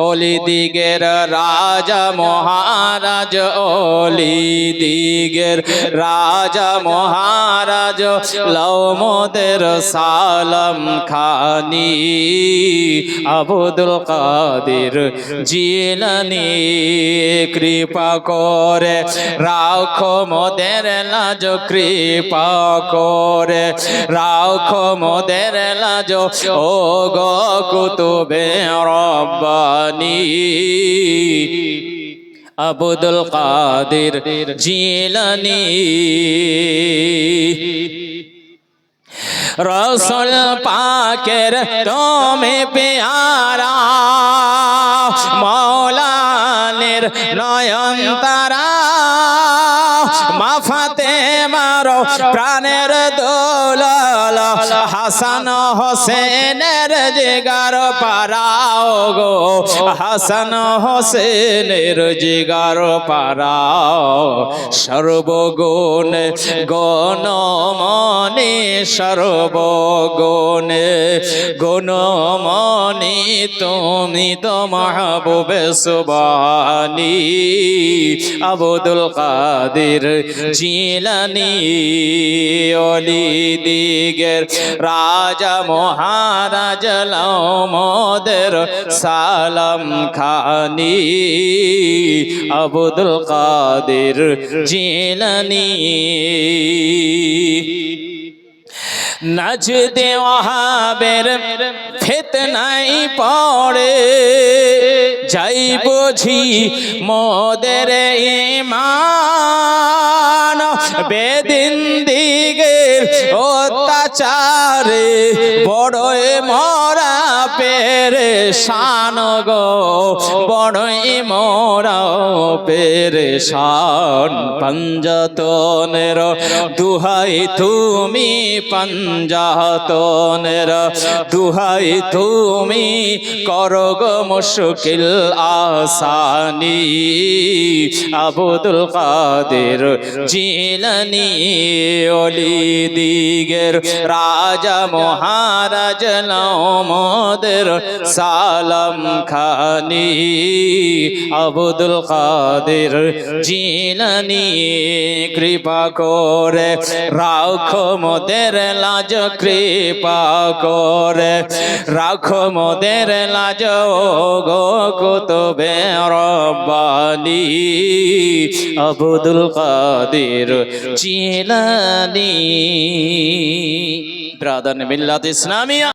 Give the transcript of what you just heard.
অলি দিগের রাজা মহারাজ অলি দিগের রাজা মহারাজ লৌমদের সালাম খানি, আবুদুল কাদের জিলানি, কৃপা করে, রাখো মোদের লাজ, কৃপা করে, রাখো মোদের লাজ ও গো কুতুবে আবুদুল কাদের জিলানি। রসুল পাকের তুমি পেয়ারা মৌলানের নয়ন তারা। মাফাতে মারো প্রাণের দোলাল হাসান হোসেনের জিগার পারাও গো। হাসান হোসেনের জিগার পারাও সর্বগুণ গণমনে, সর্বগুণে গুণমণি তুমি তো মাহবুবে সুবানি আবুদুল কাদির জিলানি, অলি দিগের রাজা মহারাজ মোদের সালাম খানি আবুদুল কাদের জিলানি নাচ দেওয়াবের ফেতনাই পড়ে যাই বুঝি মোদের ইমান বেদিন দিগের অত্যাচারে এ মরা পেরে শান গো, বড়ই মরা পেরে শান। পঞ্জতনের দুহাই তুমি পঞ্জাতনের দুহাই তুমি করগ মুশকিল আসানি। আবুদুল কাদের জিলানি অলি দিগের রাজা মহারাজ মোদের সালাম খানি আবুদুল কাদের জিলানি, কৃপা করে রাখো মোদের লাজ, কৃপা করে রাখো মোদের লাজ গো কুতুবে রব্বানি। আবুদুল কাদের জিলানি। ব্রাদান মিল্লাত ইসলামিয়া।